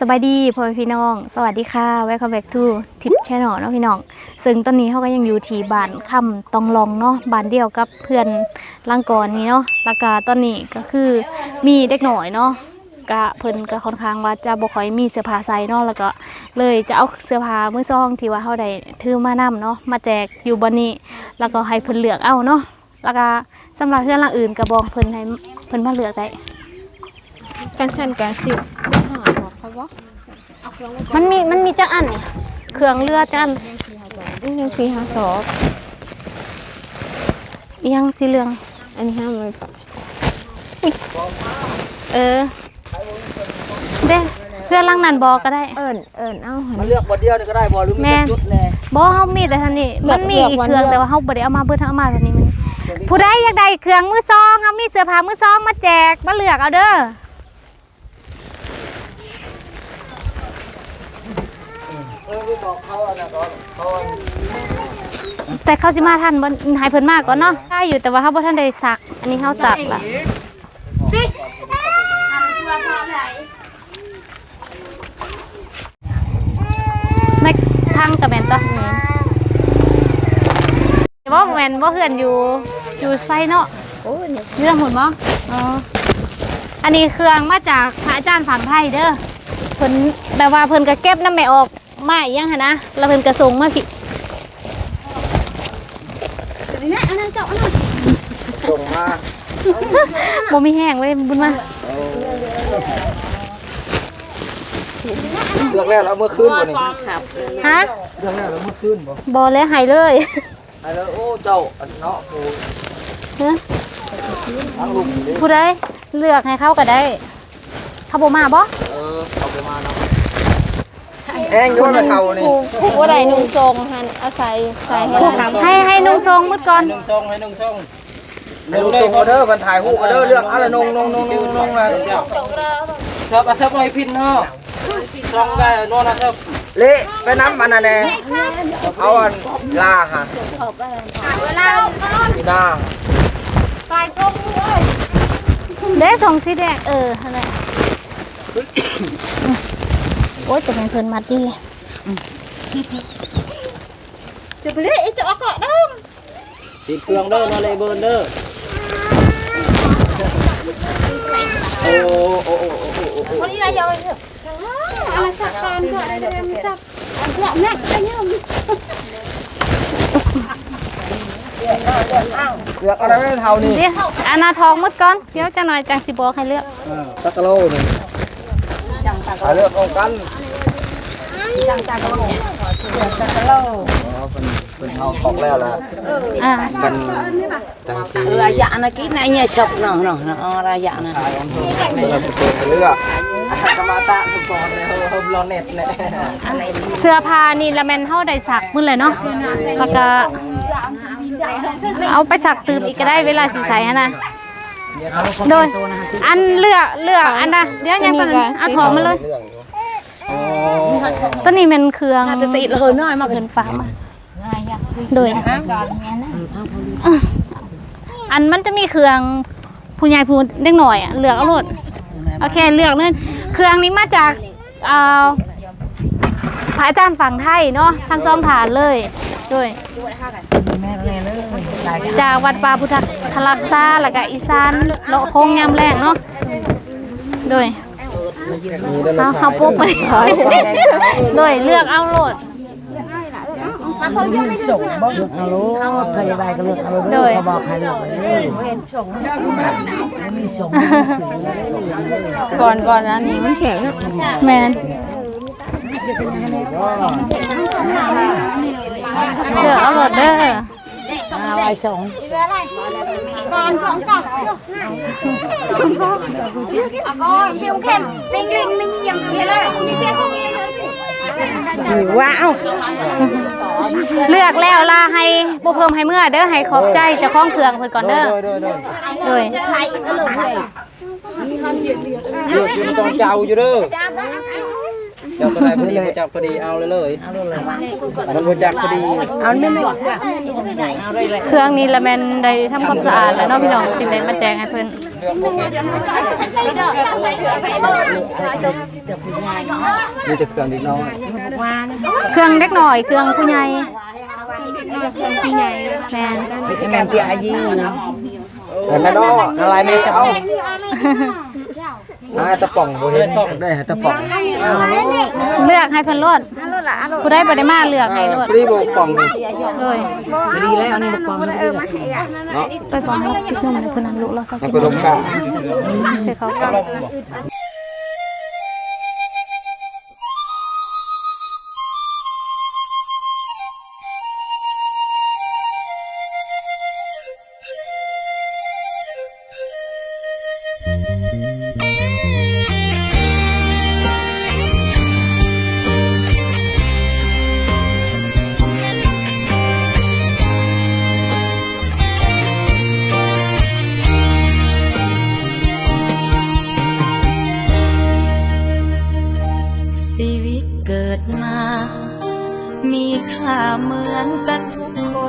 สบายดีพ่อพี่น้อง สวัสดีค่ะ welcome back to tip channel เนาะพี่น้อง ซึ่งตอนนี้เขาก็ยังอยู่ที่บ้านคำตองลองเนาะบ้านเดียวกับเพื่อนล่างก่อนนี้เนาะแล้วก็ตอนนี้ก็คือมีเด็กหน่อยเนาะกะเพิ่นก็ค่อนข้างว่าจะบ่ค่อยมีเสื้อผ้าใส่เนาะแล้วก็เลยจะเอาเสื้อผ้ามือซองที่ว่าเฮาได้ถือมานํเนาะมาแจกอยู่บนนี้แล้วก็ให้เพิ่นเลือกเอาเนาะแล้วก็สำหรับเพื่อนหลังอื่นก็บอกเพิ่นให้เพิ่นมาเลือกได้กันชันกันสิ เขาว่ามันมีมันมีจักอันนี่เครื่องเลือดจักอันอันยังสี่ห้าสองอิหยังสีเหลือง อันนี้ห้ามันไปเออเด้เพื่อนลังนั้นบอกก็ได้ เอิญเอิญเอ้าหันมันเลือกบทเดียวนี่ก็ได้บอหรือมีแม่เป็นจุดแน่บ่เฮามีแต่ทันนี้เลือกมันมีเลือกอีกวันเครื่องเลือก แต่ว่าเฮาบ่ได้เอามาเบิดเฮาเอามาเท่านี้มันผู้ใดอยากได้เครื่องมือซองเฮามีเสื้อผ้ามือซองมาแจกมาเลือกเอาเด้อ แต่เขาสิมาทันบ่ให้เพิ่นมาก่อนเนาะได้อยู่แต่ว่าเฮาบ่ทันได้ซัก อันนี้เฮาซักละไม่ทางกับแม่นตัวนี้บ่แม่นบ่เฮือนอยู่อยู่ไสเนาะโอ้ยนี่ละหมุนบ่อ๋ออันนี้เครื่องมาจากพระอาจารย์ฝั่งไทยเด้อเพิ่นแบบว่าเพิ่นก็เก็บน้ำแม่ออก มาอีกอยังหั้นนะแล้วเพิ่นก็ส่งมาผิดส่งมาบ่มีแห้งไว้บุญมาเลือกแล้วแล้วเมื่อคืนบ่นี่ฮะเลือกแล้วแล้วเมื่อคืนบ่บ่เลยหายเลยไอ้แล้วโอ้เจ้าอันเนาะโอ้ฮะทั้งลุงนี่ผู้ใดเลือกให้เขาก็ได้เขาบ่มาบ่เออเอาไปมาเนาะ แห้งอยุ่นละเขานี่ผู้ผู้ว่าใดนุ่งทรงหันอาศัยใส่ให้ทำให้ให้นุ่งทรงมืดก่อนนุ่งทรงให้นุ่งทรงให้นุ่งทรงเด้อมันถ่ายรูปเด้อเลือกอะไรนงนงนงนงนงนะเสิร์ฟเสิร์ฟอะไรพินเนาะทรงได้นอนนะครับเละไปน้ำมันน่ะแน่เอาอันลาฮะลาลาเด้ส่งสีแดงเออนั่นแหละ อ๊ยจะเป็นเพิ่นมัดดีติดเครื่องเด้อมาเลยเบิร์นเด้อโอ้โอ้โอ้โอ้โอ้โอ้เลือกอะไรไม่เท่านี่เดี๋ยวอานาทองมืดก่อนเดี๋ยวจังหน่อยจังสิบอกให้เลือกตักกะโลหนึ่งหาเลือกเอากัน จังจังกะโลจังกะโลเป็นเป็นเอาตอกแล้วล่ะอ่ากันจังที raya anak ini nya chop no no no raya na ขายอำเภอเราจะเป็นเลือกกมาตะทุกคนเนี่ยเขาเขาเน็ตเนี่ยเสื้อผ้านี่ละแมนเฮาได้สักมือเลยเนาะแล้วก็เอาไปสักตื่นอีกก็ได้เวลาสิใสนะโดยอันเลือกเลือกอันนะเดี๋ยวยังตอนนั้นเอาถอมาเลย ตัวนี้เป็นเครื่อง ta ti hơi nói mà เงินฝากมาโดยอันมันจะมีเครื่องผู้ใหญ่ผู้เด็กหน่อยอะเลือกเอาโลดโอเคเลือกเลยเครื่องนี้มาจากเอ่อพระอาจารย์ฝั่งไทยเนาะทั้งสองฐานเลยโดยจากวัดป่าพุทธทลักษาแล้วก็อีสานเลาะโค้งยามแรงเนาะโดยมีได้รา เอาคาเขาปุ๊บไปโดยเลือกเอาโลด alo thầy bài cái lượng alo โดย bảo hai lượng ก่อนก่อนอันนี้มันแข็งเนอะแมนเลือกเอาโลดเด้อ à bài sống ว้าวเลือกแล้วล่ะให้บ่เพิ่มให้เมื่อเด้อให้ขอบใจเจ้าของเครื่องเพิ่นก่อนเด้อโดยโดยโดยเลือกกินตอนเจ้าอยู่เด้อเจ้าตัวไหนพอดีบ่จักพอดีเอาเลยเลยมันบ่จักพอดี áo bên này เครื่องนี้ละแม่นได้ทำความสะอาดแล้วเนาะพี่น้องจึงได้มาแจ้งให้เพิ่นเลือกโอเคมีแต่เครื่องนิดน้อยเครื่องเล็กหน่อยเครื่องผู้ใหญ่พี่ใหญ่แมนแม่เตี้ยอายุนะแต่แม่น้ออะไรไม่ใช่เอาอาตะป่องบ่เห็นได้ฮะตะป่องเลือกให้เพิ่นโลดผู้ได้บ่ได้มาเลือกให้โลดปรีโบป่องนี่เลยดีแล้วอันนี้บอกความดีแล้วเนาะไปฟังให้คิดนมให้เพิ่นนั้นลูกเราสักมันกินก็ลงกะใส่เขา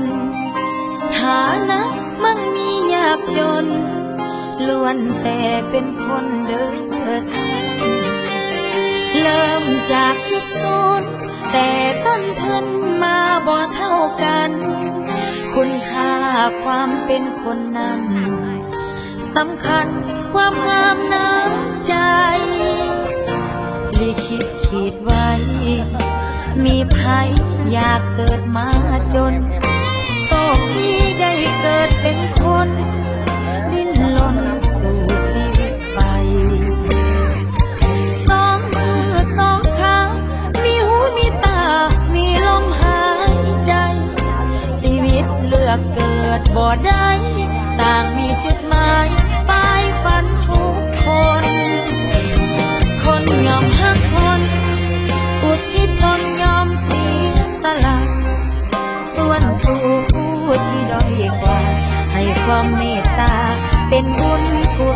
น ฐานะมั่งมียากจน ล้วนแต่เป็นคนเดินทางเริ่มจากจุดศูนย์แต่ต้นทุนมาบ่เท่ากัน คุณค่าความเป็นคนนั้นสำคัญความงามน้ำใจลิขิตขีดไว้ มีภัยอยากเกิดมาจน โชคดีได้เกิดเป็นคน ดิ้นรนสู่ชีวิตไป สองมือสองขามีหูมีตา มีลมหายใจ ชีวิตเลือกเกิดบ่ได้ ต่างมีจุดหมายปลาย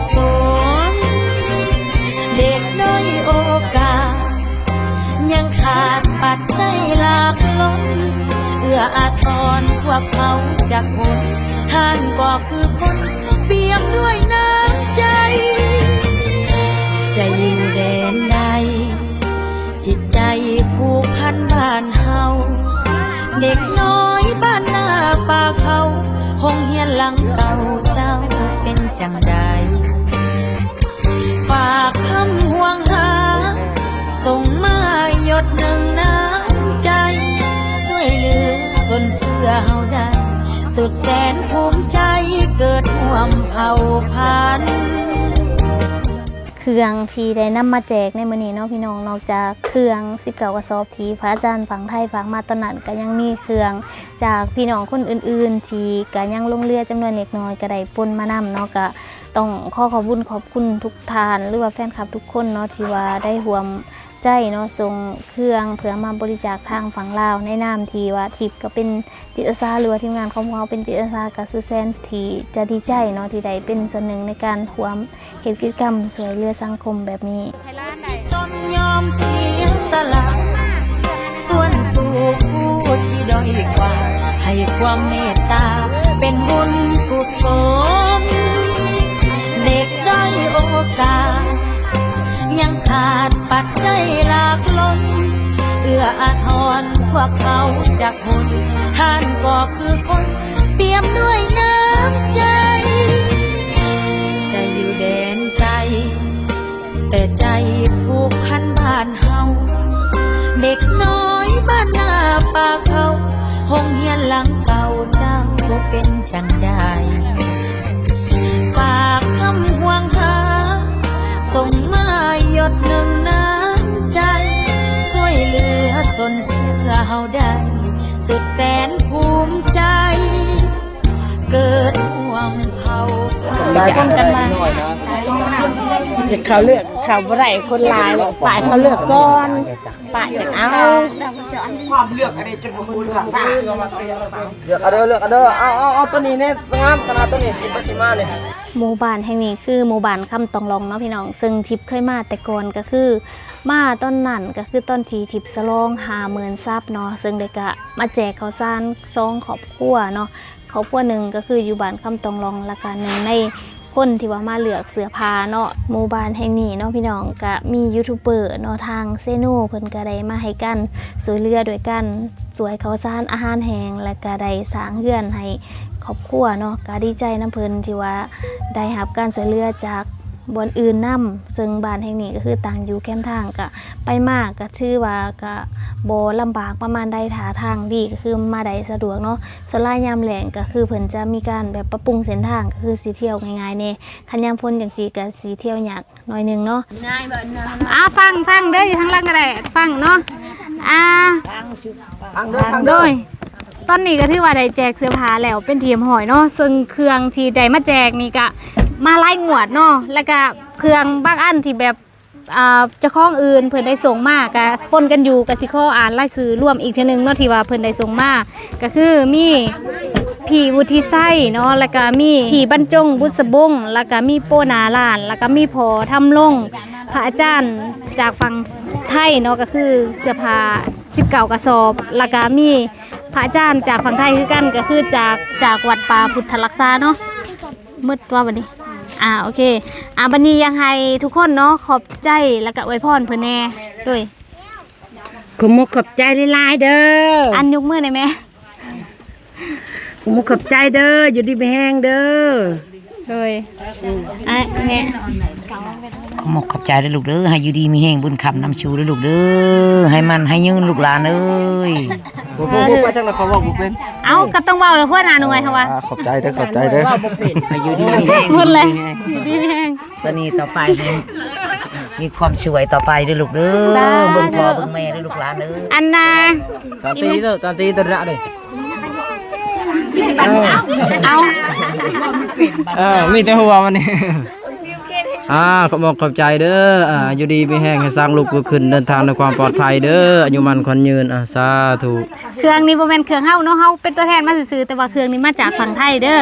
ญกุศลเด็กด้อยโอกาส ยังขาดปัจจัยหลากล้น เอื้ออาทรพวกเขาจากคนท่านก็คือคนเปี่ยมด้วยน้ำใจ จะอยู่แดนใด จิตใจผูกพันบ้านเฮาเด็กน้อยบ้านนาป่าเขา ห้องเฮียนหลังเก่าเจ้าเป็นจังใดากคำห่วงหา ส่งมาหยดหนึ่งน้ำใจช่วยเหลือสนเสื้อเฮาได้ สุดแสนภูมิใจเกิดห่วมเผ่าพันธุ์เครื่องที่ได้นำมาแจกในมื้อนี้เนาะพี่น้องนอกจากเครื่อง19กระสอบที่พระอาจารย์ฝังไทยฝากมาตอนนั้นก็ยังมีเครื่อง จากพี่น้องคนอื่นๆที่ก็ยังลงเรือจำนวนเล็กน้อยก็ได้ปนมานำเนาะก็ ต้องขอขอบคุณขอบคุณทุกทานหรือว่าแฟนคลับทุกคนเนาะที่ว่าได้ร่วมใจเนาะส่งเครื่องเพื่อมาบริจาคทางฝั่งลาวในนามทีว่าทิพก็เป็นจิตอาสาหรือว่าทีมงานของเราเป็นจิตอาสากับสุแซนที่จะดีใจเนาะที่ได้เป็นส่วนหนึ่งในการร่วมเหตุกิจกรรมสวยเรือสังคมแบบนี้ตนยอมเสียสละส่วนสู่ผู้ที่ด้อยกว่า ให้ความเมตตาเป็นบุญกุศล กาส ยังขาดปัจจัยหลากล้น เอื้ออาทรพวกเขาจากคนท่านก็คือคนเปี่ยมด้วยน้ำใจ จะอยู่แดนไกล แต่ใจผูกพันบ้านเฮา เด็กน้อยบ้านนาป่าเขาห้องเฮียนหลังเก่าเจ้าก็เป็นจังได้ สุดแสนภูมิใจ เกิดห่วงเผ่า ได้กันกันมาหน่อยนะ เขาเลือกเขาบ่ได้คนหลายหรอกป่ายเขาเลือกก่อนป่ายจะเอาเลือกเอาเด้อเลือกเอาเด้อเอาเอาเอาตัวนี้เนี่ยงามขนาดตัวนี้ที่ปัจจิมาเนี่ยหมู่บ้านแห่งนี้คือหมู่บ้านคำตองลองเนาะพี่น้องซึ่งทิพย์เคยมาแต่ก่อนก็คือมาต้นนั่นก็คือต้นทีทิพย์สลองหาหมื่นซับเนาะซึ่งได้กะมาแจกข้าวสารซองขอบครัวเนาะครอบครัวหนึ่งก็คืออยู่บ้านคำตองลองและกันหนึ่งใน คนที่ว่ามาเลือกเสื้อผ้าเนาะหมู่บ้านแห่งนี้เนาะพี่น้องก็มียูทูบเบอร์เนาะทางเซโนเพิ่นก็ได้มาให้กันสวยเรือด้วยกัน สวยเขาซ่านอาหารแห้งและก็ได้สร้างเฮือนให้ครอบครัวเนาะก็ดีใจน้ำเพิ่นที่ว่าได้รับการสวยเรือจาก บอนอื่นนํซึ่งบ้านแห่งนี้ก็คือต่างอยู่แคมทางก็ไปมากก็ถือว่าก็บ่ลำบากประมาณใดถาทางดีก็คือมาได้สะดวกเนาะสลายยามแหลงก็คือเพิ่นจะมีการแบบปรับปรุงเส้นทางก็คือสีเที่ยวง่ายๆเนี่ยคันยามพ้นอย่างสีก็สีเที่ยวยากหน่อยหนึงเนาะง่ายบ่อ่าฟังฟังเด้ออยู่ทางล่างก็ได้ฟังเนาะอ่าฟังด้อฟังดเด้อยตอนนี้ก็ถือว่าได้แจกเสื้อผ้าแล้วเป็นทีมหอยเนาะซึ่งเครื่องที่ได้มาแจกนี่ก็ มาไล่งวดเนาะแล้วก็เครื่องบางอันที่แบบอ่าเจ้าของอื่นเพิ่นได้ส่งมาก็ปนกันอยู่กับสิขออ่านรายชื่อร่วมอีกเทื่อนึงเนาะที่ว่าเพิ่นได้ส่งมาก็คือมีพี่วุฒิไส้เนาะแล้วก็มีพี่บรรจงบุษบงแล้วก็มีโปนาลาน แล้วก็มีพอทำลงพระอาจารย์จากฝั่งไทยเนาะก็คือเสื้อผ้าจิบเก่ากระสอบแล้วก็มีพระอาจารย์จากฝั่งไทยคือกันก็คือจากจากวัดป่าพุทธลักษาเนาะมืดตัวบัดนี้ อ่าโอเค อ่าบัดนี้ยังให้ทุกคนเนาะขอบใจแล้วก็อวยพรเพิ่นแน่ด้วยขอมุกขอบใจหลายๆเด้ออันยกมือได้ไหมขอมุกขอบใจเด้ออยู่ดีไม่แห้งเด้อด้วยอะเนี่ย ขอมกขอบใจด้วยลูกเด้อให้อยู่ดีมีแห้งบุญคำนำชูด้วยลูกเด้อให้มันให้ยืนลูกหลานเอ้ยผมพูดไปทางไหนเขาบอกผมเป็นเอาก็ต้องเว้าแล้วเพื่อนอ่านหน่วยค่ะว่าอ่าขอบใจเด้อขอบใจเด้อให้อยู่ดีมีแห้งพูดเลยดีแห้งตอนนี้ต่อไปให้มีความช่วยต่อไปด้วยลูกเด้สาอธุเบิ่งพ่อเบิ่งแม่ด้วยลูกหลานเด้ออันนาตอนตีเด้อตอนตีตะระเด้อเอาเออมีแต่หัวมันนี่ อ่าขอบอกขอบใจเด้ออ่าอยู่ดีมีแห้งให้สร้างลูกเพื่อขึ้นเดินทางในความปลอดภัยเด้ออายุมันคนยืนอ่าสาธุเครื่องนี้บ่แม่นเครื่องเฮาเนาะเฮาเป็นตัวแทนมาซื่อๆแต่ว่าเครื่องนี้มาจากฝั่งไทยเด้อ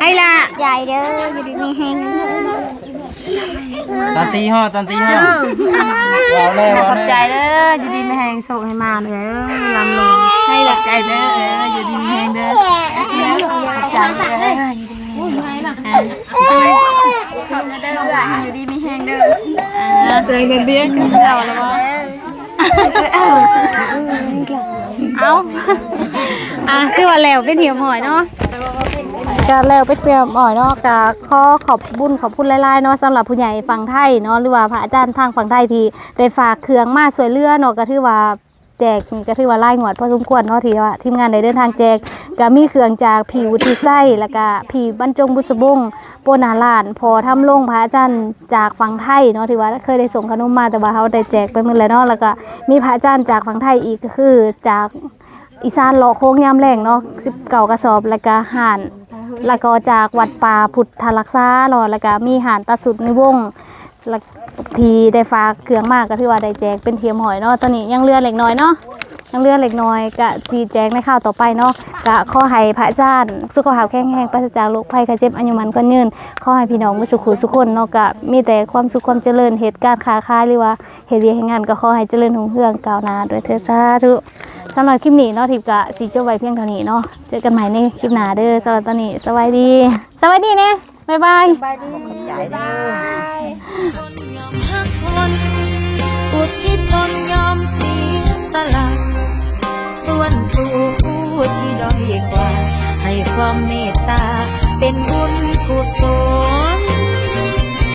ไอ้ล่ะใจเด้ออยู่ดีมีแฮงตอนตีห่อตอนตีห่อว้าวแน่ว้าวขอบใจแน่เด้ออยู่ดีมีแฮงส่งให้มาเด้อลำลงให้ล่ะใจเด้ออยู่ดีมีแฮงเด้อใจเด้ออยู่ดีมีแฮง เด้ออยู่ดีมีแฮงเด้อเตือนกันเดียเอาแล้วบ่เอาอะคือว่าแล้วเป็นเหี่ยวหอยเนาะก็แล้วไปเตรียมอ่อยเนาะก็ขอขอบบุญขอบคุณหลายๆเนาะสำหรับผู้ใหญ่ฝั่งไทยเนาะหรือว่าพระอาจารย์ทางฝั่งไทยที่ได้ฝากเครื่องมาสวยเรือเนาะก็ถือว่า แจกนี่ก็ถือว่าไล่หวดพอสมควรเนาะที่ว่าทีมงานได้เดินทางแจกก็มีเครื่องจากผีวุฒิไส้แล้วก็ผีบรรจงบุษบงโปนาลาน พอทำลงพระอาจารย์จากฝั่งไทยเนาะที่ว่าเคยได้ส่งขนมมาแต่ว่าเขาได้แจกไปมดแล้วเนาะแล้วก็มีพระอาจารย์จากฝั่งไทยอีกก็คือจากอีสานเลาะโค้งยามแรงเนาะสิบเก่ากระสอบแล้วก็ห่านแล้วก็จากวัดป่าพุทธรักษาเนาะแล้วก็มีห่านตาสุดในวง แล้วทีได้ฝากเครื่องมากก็ถือว่าได้แจกเป็นเทียมหอยเนาะตอนนี้ยังเลือเล็กน้อยเนาะยังเลือเล็กน้อยก็จีแจกในข้าวต่อไปเนาะก็ขอให้พระอาจารย์สุขภาพแข็งแรงปราศจากโรคภัยไข้เจ็บอายุมันก็ยืนข้อให้พี่น้องมีสุขสุขคนเนาะก็มีแต่ความสุขความเจริญเหตุการณ์ค้าขายหรือว่าเหตุเวียกงานก็ข้อให้เจริญรุ่งเรืองกาวนาด้วยเถิดสาธุสำหรับคลิปนี้เนาะทิพกะสีเจ้าไว้เพียงเท่านี้เนาะเจอกันใหม่ในคลิปหน้าเด้อสำหรับตอนนี้สวัสดีสวัสดีเนี่ย บ๊ายบายคนยอมหักคนอุทิศตนยอมเสียสละส่วนสู่ผู้ที่ด้อยกว่า ให้ความเมตตาเป็นบุญกุศล